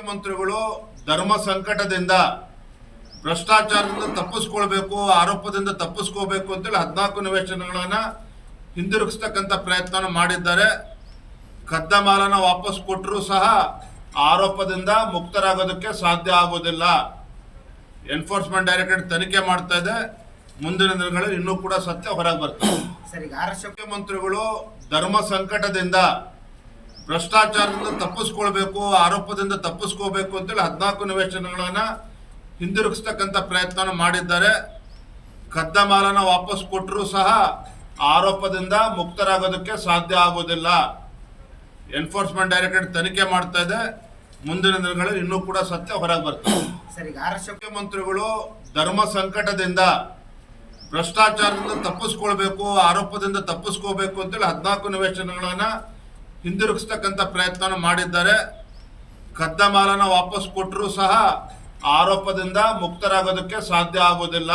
ಮುಖ್ಯಮಂತ್ರಿಗಳು ಧರ್ಮ ಸಂಕಟದಿಂದ ಭ್ರಷ್ಟಾಚಾರದಿಂದ ತಪ್ಪಿಸ್ಕೊಳ್ಬೇಕು ಆರೋಪದಿಂದ ತಪ್ಪಿಸ್ಕೋಬೇಕು ಅಂತೇಳಿ ಹದಿನಾಲ್ಕು ನಿವೇಶನಗಳನ್ನ ಹಿಂದಿರುಗಿಸ್ತಕ್ಕಂಥ ಪ್ರಯತ್ನ ಮಾಡಿದ್ದಾರೆ. ಕದ್ದ ಮಾಲನ ವಾಪಸ್ ಕೊಟ್ಟರೂ ಸಹ ಆರೋಪದಿಂದ ಮುಕ್ತರಾಗೋದಕ್ಕೆ ಸಾಧ್ಯ ಆಗೋದಿಲ್ಲ. ಎನ್ಫೋರ್ಸ್ಮೆಂಟ್ ಡೈರೆಕ್ಟರೇಟ್ ತನಿಖೆ ಮಾಡ್ತಾ ಇದೆ. ಮುಂದಿನ ದಿನಗಳಲ್ಲಿ ಇನ್ನೂ ಕೂಡ ಸತ್ಯ ಹೊರಗೆ ಬರ್ತದೆ. ಮುಖ್ಯಮಂತ್ರಿಗಳು ಧರ್ಮ ಸಂಕಟದಿಂದ ಭ್ರಷ್ಟಾಚಾರದಿಂದ ತಪ್ಪಿಸ್ಕೊಳ್ಬೇಕು ಆರೋಪದಿಂದ ತಪ್ಪಿಸ್ಕೋಬೇಕು ಅಂತೇಳಿ ಹದಿನಾಲ್ಕು ನಿವೇಶನಗಳನ್ನ ಹಿಂದಿರುಗಿಸ್ತಕ್ಕಂಥ ಪ್ರಯತ್ನ ಮಾಡಿದ್ದಾರೆ. ಕದ್ದ ಮಾಲನ ವಾಪಸ್ ಕೊಟ್ಟರೂ ಸಹ ಆರೋಪದಿಂದ ಮುಕ್ತರಾಗೋದಕ್ಕೆ ಸಾಧ್ಯ ಆಗೋದಿಲ್ಲ. ಎನ್ಫೋರ್ಸ್ಮೆಂಟ್ ಡೈರೆಕ್ಟರೇಟ್ ತನಿಖೆ ಮಾಡ್ತಾ ಇದೆ. ಮುಂದಿನ ದಿನಗಳಲ್ಲಿ ಇನ್ನೂ ಕೂಡ ಸತ್ಯ ಹೊರಗೆ ಬರ್ತದೆ. ಮುಖ್ಯಮಂತ್ರಿಗಳು ಧರ್ಮ ಸಂಕಟದಿಂದ ಭ್ರಷ್ಟಾಚಾರದಿಂದ ತಪ್ಪಿಸ್ಕೊಳ್ಬೇಕು ಆರೋಪದಿಂದ ತಪ್ಪಿಸ್ಕೋಬೇಕು ಅಂತೇಳಿ ಹದಿನಾಲ್ಕು ನಿವೇಶನಗಳನ್ನ ಹಿಂದಿರುಗಿಸ್ತಕ್ಕಂಥ ಪ್ರಯತ್ನ ಮಾಡಿದ್ದಾರೆ. ಕದ್ದ ಮಾಲನ ವಾಪಸ್ ಕೊಟ್ಟರೂ ಸಹ ಆರೋಪದಿಂದ ಮುಕ್ತರಾಗೋದಕ್ಕೆ ಸಾಧ್ಯ ಆಗೋದಿಲ್ಲ.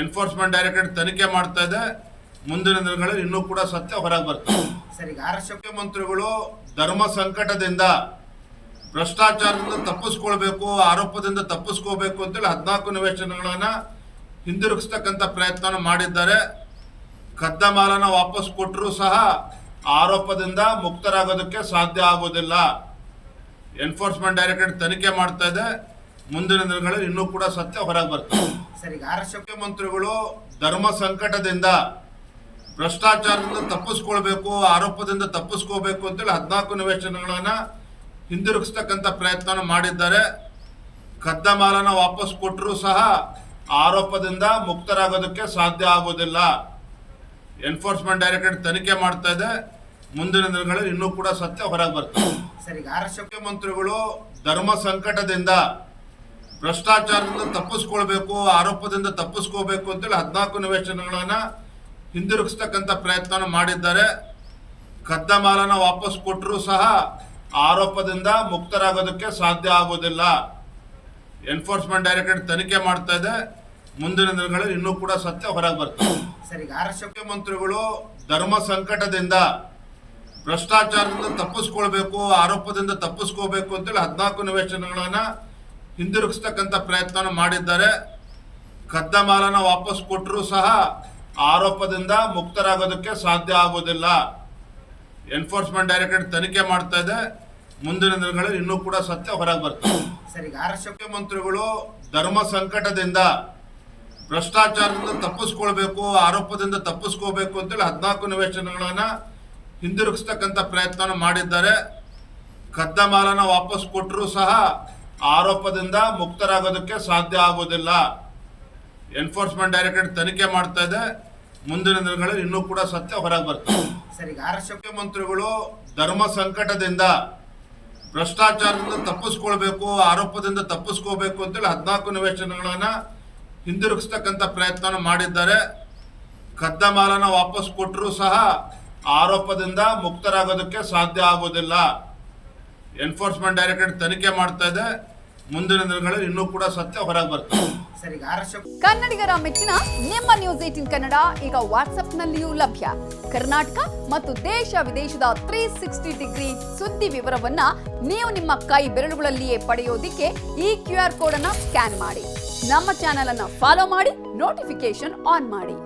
ಎನ್ಫೋರ್ಸ್ಮೆಂಟ್ ಡೈರೆಕ್ಟರೇಟ್ ತನಿಖೆ ಮಾಡ್ತಾ ಇದೆ. ಮುಂದಿನ ದಿನಗಳಲ್ಲಿ ಇನ್ನೂ ಕೂಡ ಸತ್ಯ ಹೊರಗೆ ಬರ್ತದೆ. ಮುಖ್ಯಮಂತ್ರಿಗಳು ಧರ್ಮ ಸಂಕಟದಿಂದ ಭ್ರಷ್ಟಾಚಾರದಿಂದ ತಪ್ಪಿಸ್ಕೊಳ್ಬೇಕು ಆರೋಪದಿಂದ ತಪ್ಪಿಸ್ಕೋಬೇಕು ಅಂತೇಳಿ ಹದಿನಾಲ್ಕು ನಿವೇಶನಗಳನ್ನು ಹಿಂದಿರುಗಿಸ್ತಕ್ಕಂಥ ಪ್ರಯತ್ನ ಮಾಡಿದ್ದಾರೆ. ಕದ್ದ ಮಾಲನ ವಾಪಸ್ ಕೊಟ್ಟರೂ ಸಹ ಆರೋಪದಿಂದ ಮುಕ್ತರಾಗೋದಕ್ಕೆ ಸಾಧ್ಯ ಆಗೋದಿಲ್ಲ. ಎನ್ಫೋರ್ಸ್ಮೆಂಟ್ ಡೈರೆಕ್ಟರೇಟ್ ತನಿಖೆ ಮಾಡ್ತಾ ಇದೆ. ಮುಂದಿನ ದಿನಗಳಲ್ಲಿ ಇನ್ನೂ ಕೂಡ ಸತ್ಯ ಹೊರಗೆ ಬರ್ತದೆ. ಮುಖ್ಯಮಂತ್ರಿಗಳು ಧರ್ಮ ಸಂಕಟದಿಂದ ಭ್ರಷ್ಟಾಚಾರದಿಂದ ತಪ್ಪಿಸ್ಕೊಳ್ಬೇಕು ಆರೋಪದಿಂದ ತಪ್ಪಿಸ್ಕೋಬೇಕು ಅಂತೇಳಿ ಹದಿನಾಲ್ಕು ನಿವೇಶನಗಳನ್ನು ಹಿಂದಿರುಗಿಸ್ತಕ್ಕಂಥ ಪ್ರಯತ್ನ ಮಾಡಿದ್ದಾರೆ. ಕದ್ದ ಮಾಲನ ವಾಪಸ್ ಕೊಟ್ಟರೂ ಸಹ ಆರೋಪದಿಂದ ಮುಕ್ತರಾಗೋದಕ್ಕೆ ಸಾಧ್ಯ ಆಗೋದಿಲ್ಲ. ಎನ್ಫೋರ್ಸ್ಮೆಂಟ್ ಡೈರೆಕ್ಟರೇಟ್ ತನಿಖೆ ಮಾಡ್ತಾ ಇದೆ. ಮುಂದಿನ ದಿನಗಳಲ್ಲಿ ಇನ್ನೂ ಕೂಡ ಸತ್ಯ ಹೊರಗೆ ಬರ್ತದೆ. ಸರ್ ಮುಖ್ಯಮಂತ್ರಿಗಳು ಧರ್ಮ ಸಂಕಟದಿಂದ ಭ್ರಷ್ಟಾಚಾರದಿಂದ ತಪ್ಪಿಸ್ಕೊಳ್ಬೇಕು ಆರೋಪದಿಂದ ತಪ್ಪಿಸ್ಕೋಬೇಕು ಅಂತೇಳಿ ಹದಿನಾಲ್ಕು ನಿವೇಶನಗಳನ್ನ ಹಿಂದಿರುಗಿಸ್ತಕ್ಕಂಥ ಪ್ರಯತ್ನ ಮಾಡಿದ್ದಾರೆ. ಕದ್ದ ಮಾಲನ ವಾಪಸ್ ಕೊಟ್ಟರೂ ಸಹ ಆರೋಪದಿಂದ ಮುಕ್ತರಾಗೋದಕ್ಕೆ ಸಾಧ್ಯ ಆಗೋದಿಲ್ಲ. ಎನ್ಫೋರ್ಸ್ಮೆಂಟ್ ಡೈರೆಕ್ಟರೇಟ್ ತನಿಖೆ ಮಾಡ್ತಾ ಇದೆ. ಮುಂದಿನ ದಿನಗಳಲ್ಲಿ ಇನ್ನೂ ಕೂಡ ಸತ್ಯ ಹೊರಗೆ ಬರ್ತದೆ. ಸರಿ ಮುಖ್ಯಮಂತ್ರಿಗಳು ಧರ್ಮ ಸಂಕಟದಿಂದ ಭ್ರಷ್ಟಾಚಾರದಿಂದ ತಪ್ಪಿಸ್ಕೊಳ್ಬೇಕು ಆರೋಪದಿಂದ ತಪ್ಪಿಸ್ಕೋಬೇಕು ಅಂತೇಳಿ ಹದಿನಾಲ್ಕು ನಿವೇಶನಗಳನ್ನ ಹಿಂದಿರುಗಿಸ್ತಕ್ಕಂಥ ಪ್ರಯತ್ನ ಮಾಡಿದ್ದಾರೆ. ಕದ್ದ ಮಾಲನ ವಾಪಸ್ ಕೊಟ್ಟರೂ ಸಹ ಆರೋಪದಿಂದ ಮುಕ್ತರಾಗೋದಕ್ಕೆ ಸಾಧ್ಯ ಆಗೋದಿಲ್ಲ. ಎನ್ಫೋರ್ಸ್ಮೆಂಟ್ ಡೈರೆಕ್ಟರೇಟ್ ತನಿಖೆ ಮಾಡ್ತಾ ಇದೆ. ಮುಂದಿನ ದಿನಗಳಲ್ಲಿ ಇನ್ನೂ ಕೂಡ ಸತ್ಯ ಹೊರಗೆ ಬರ್ತದೆ. ಮುಖ್ಯಮಂತ್ರಿಗಳು ಧರ್ಮ ಸಂಕಟದಿಂದ ಭ್ರಷ್ಟಾಚಾರದಿಂದ ತಪ್ಪಿಸ್ಕೊಳ್ಬೇಕು ಆರೋಪದಿಂದ ತಪ್ಪಿಸ್ಕೋಬೇಕು ಅಂತೇಳಿ ಹದಿನಾಲ್ಕು ನಿವೇಶನಗಳನ್ನ ಹಿಂದಿರುಗಿಸ್ತಕ್ಕಂಥ ಪ್ರಯತ್ನ ಮಾಡಿದ್ದಾರೆ. ಕದ್ದ ಮಾಲನ ವಾಪಸ್ ಕೊಟ್ಟರೂ ಸಹ ಆರೋಪದಿಂದ ಮುಕ್ತರಾಗೋದಕ್ಕೆ ಸಾಧ್ಯ ಆಗೋದಿಲ್ಲ ಎನ್ಫೋರ್ಸ್ಮೆಂಟ್ ಡೈರೆಕ್ಟರೇಟ್ ತನಿಖೆ ಮಾಡ್ತಾ ಇದೆ. ಮುಂದಿನ ದಿನಗಳಲ್ಲಿ ಇನ್ನೂ ಕೂಡ ಸತ್ಯ ಹೊರಗೆ ಬರ್ತದೆ. ಮುಖ್ಯಮಂತ್ರಿಗಳು ಧರ್ಮ ಸಂಕಟದಿಂದ ಭ್ರಷ್ಟಾಚಾರದಿಂದ ತಪ್ಪಿಸ್ಕೊಳ್ಬೇಕು ಆರೋಪದಿಂದ ತಪ್ಪಿಸ್ಕೋಬೇಕು ಅಂತೇಳಿ ಹದಿನಾಲ್ಕು ನಿವೇಶನಗಳನ್ನು ಹಿಂದಿರುಗಿಸ್ತಕ್ಕಂಥ ಪ್ರಯತ್ನ ಮಾಡಿದ್ದಾರೆ. ಕದ್ದ ಮಾಲನ ವಾಪಸ್ ಕೊಟ್ಟರೂ ಸಹ ಆರೋಪದಿಂದ ಮುಕ್ತರಾಗೋದಕ್ಕೆ ಸಾಧ್ಯ ಆಗೋದಿಲ್ಲ. ಎನ್ಫೋರ್ಸ್ಮೆಂಟ್ ಡೈರೆಕ್ಟರೇಟ್ ತನಿಖೆ ಮಾಡ್ತಾ ಇದೆ. ಮುಂದಿನ ದಿನಗಳಲ್ಲಿ ಇನ್ನೂ ಕೂಡ ಸತ್ಯ ಹೊರಗೆ ಬರ್ತದೆ ಸರ್ ಈಗ ಕನ್ನಡಿಗರ ಮೆಚ್ಚಿನ ನಿಮ್ಮ ನ್ಯೂಸ್ ಏಟಿನ್ ಕನ್ನಡ ಈಗ ವಾಟ್ಸ್ಆಪ್ನಲ್ಲಿಯೂ ಲಭ್ಯ. ಕರ್ನಾಟಕ ಮತ್ತು ದೇಶ ವಿದೇಶದ ತ್ರೀ ಸಿಕ್ಸ್ಟಿ ಡಿಗ್ರಿ ಸುದ್ದಿ ವಿವರವನ್ನ ನೀವು ನಿಮ್ಮ ಕೈ ಬೆರಳುಗಳಲ್ಲಿಯೇ ಪಡೆಯೋದಿಕ್ಕೆ ಈ ಕ್ಯೂ ಆರ್ ಕೋಡ್ ಅನ್ನ ಸ್ಕ್ಯಾನ್ ಮಾಡಿ. ನಮ್ಮ ಚಾನೆಲ್ ಅನ್ನ ಫಾಲೋ ಮಾಡಿ ನೋಟಿಫಿಕೇಶನ್ ಆನ್ ಮಾಡಿ.